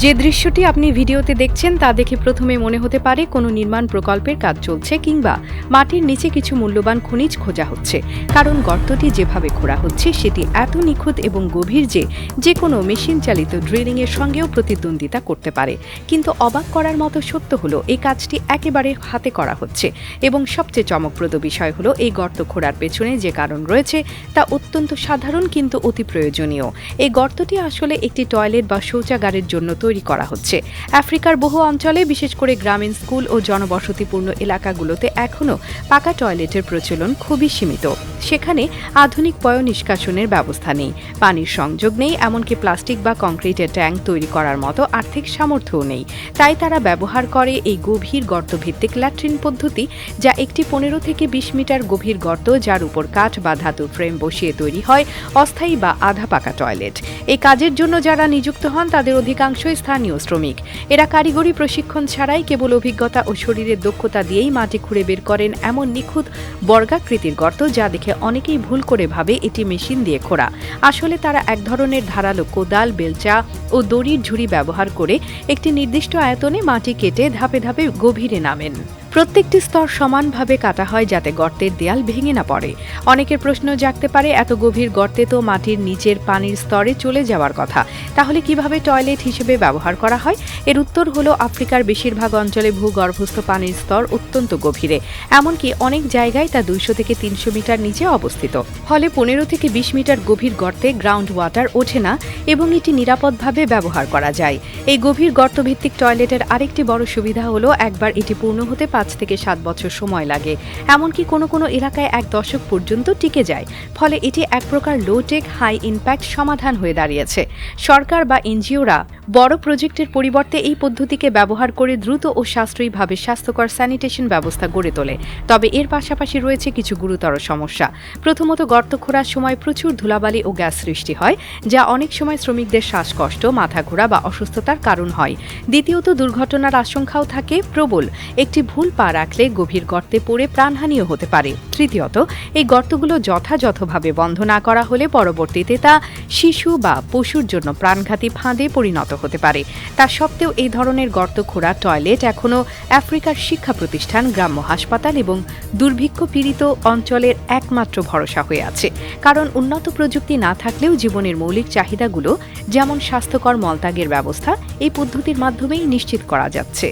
যে দৃশ্যটি আপনি ভিডিওতে দেখছেন তা দেখে প্রথমে মনে হতে পারে কোনো নির্মাণ প্রকল্পের কাজ চলছে কিংবা মাটির নিচে কিছু মূল্যবান খনিজ খোঁজা হচ্ছে। কারণ গর্তটি যেভাবে খোঁড়া হচ্ছে, সেটি এত নিখুঁত এবং গভীর যে যে কোনো মেশিন চালিত ড্রিলিংয়ের সঙ্গেও প্রতিদ্বন্দ্বিতা করতে পারে। কিন্তু অবাক করার মতো সত্য হলো, এই কাজটি একেবারে হাতে করা হচ্ছে এবং সবচেয়ে চমকপ্রদ বিষয় হলো, এই গর্ত খোঁড়ার পেছনে যে কারণ রয়েছে, তা অত্যন্ত সাধারণ কিন্তু অতি প্রয়োজনীয়। এই গর্তটি আসলে একটি টয়লেট বা শৌচাগারের জন্য তৈরি করা হচ্ছে। আফ্রিকার বহু অঞ্চলে, বিশেষ করে গ্রামীণ স্কুল ও জনবসতিপূর্ণ এলাকাগুলোতে এখনও পাকা টয়লেটের প্রচলন খুবই সীমিত। সেখানে আধুনিক পয় নিষ্কাশনের ব্যবস্থা নেই। পানির সংযোগ নেই, এমনকি প্লাস্টিক বা কংক্রিটের ট্যাঙ্ক তৈরি করার মতো আর্থিক সামর্থ্যও নেই। তাই তারা ব্যবহার করে এই গভীর গর্তভিত্তিক ল্যাট্রিন পদ্ধতি, যা একটি পনেরো থেকে বিশ মিটার গভীর গর্ত, যার উপর কাঠ বা ধাতুর ফ্রেম বসিয়ে তৈরি হয় অস্থায়ী বা আধা পাকা টয়লেট। এই কাজের জন্য যারা নিযুক্ত হন, তাদের অধিকাংশই স্থানীয় শ্রমিক। এরা কারিগরি প্রশিক্ষণ ছাড়াই কেবল অভিজ্ঞতা ও শরীরের দক্ষতা দিয়েই মাটি খুঁড়ে বের করেন এমন নিখুঁত বর্গাকৃতির গর্ত যা দেখে অনেকেই ভুল করে ভাবে এটি মেশিন দিয়ে খোঁড়া। আসলে তারা এক ধরনের ধারালো কোদাল, বেলচা ও দড়ির ঝুড়ি ব্যবহার করে একটি নির্দিষ্ট আয়তনে মাটি কেটে ধাপে ধাপে গভীরে নামেন। প্রত্যেকটি স্তর সমানভাবে কাটা হয় যাতে গর্তের দেয়াল ভেঙে না পড়ে। অনেকের প্রশ্ন জাগতে পারে, এত গভীর গর্তে তো মাটির নিচের পানির স্তরে চলে যাওয়ার কথা। তাহলে কীভাবে টয়লেট হিসেবে ব্যবহার করা হয়? এর উত্তর হলো, আফ্রিকার বেশিরভাগ অঞ্চলে ভূগর্ভস্থ পানির স্তর অত্যন্ত গভীরে। এমনকি অনেক জায়গায় তা দুইশো থেকে তিনশো মিটার নিচে অবস্থিত। ফলে পনেরো থেকে বিশ মিটার গভীর গর্তে গ্রাউন্ড ওয়াটার ওঠে না এবং এটি নিরাপদভাবে ব্যবহার করা যায়। এই গভীর গর্তভিত্তিক টয়লেটের আরেকটি বড় সুবিধা হলো, একবার এটি পূর্ণ হতে পাঁচ থেকে সাত বছর সময় লাগে। এমনকি কোনো কোনো এলাকায় এক দশক পর্যন্ত টিকে যায়। ফলে এটি এক প্রকার লো টেক হাই ইম্প্যাক্ট সমাধান হয়ে দাঁড়িয়েছে। সরকার বা এনজিওরা বড় প্রজেক্টের পরিবর্তে এই পদ্ধতিকে ব্যবহার করে দ্রুত ও সাশ্রয়ীভাবে স্বাস্থ্যকর স্যানিটেশন ব্যবস্থা গড়ে তোলে। তবে এর পাশাপাশি রয়েছে কিছু গুরুতর সমস্যা। প্রথমত গর্ত খোঁড়ার সময় প্রচুর ধুলাবালি ও গ্যাস সৃষ্টি হয়, যা অনেক সময় শ্রমিকদের শ্বাসকষ্ট মাথা ঘোরা বা অসুস্থতার কারণ হয়। দ্বিতীয়ত দুর্ঘটনার আশঙ্কাও থাকে, প্রবল। একটি ভুল পা রাখলে গভীর গর্তে পড়ে প্রাণহানিও হতে পারে। তৃতীয়ত, এই গর্তগুলো যথাযথভাবে বন্ধ না করা হলে পরবর্তীতে তা শিশু বা পশুর জন্য প্রাণঘাতী ফাঁদে পরিণত হতে পারে। তা সত্ত্বেও এই ধরনের গর্ত খোঁড়া টয়লেট এখনও আফ্রিকার শিক্ষা প্রতিষ্ঠান, গ্রাম্য হাসপাতাল এবং দুর্ভিক্ষ পীড়িত অঞ্চলের একমাত্র ভরসা হয়ে আছে। কারণ উন্নত প্রযুক্তি না থাকলেও জীবনের মৌলিক চাহিদাগুলো, যেমন স্বাস্থ্যকর মলত্যাগের ব্যবস্থা, এই পদ্ধতির মাধ্যমেই নিশ্চিত করা যাচ্ছে।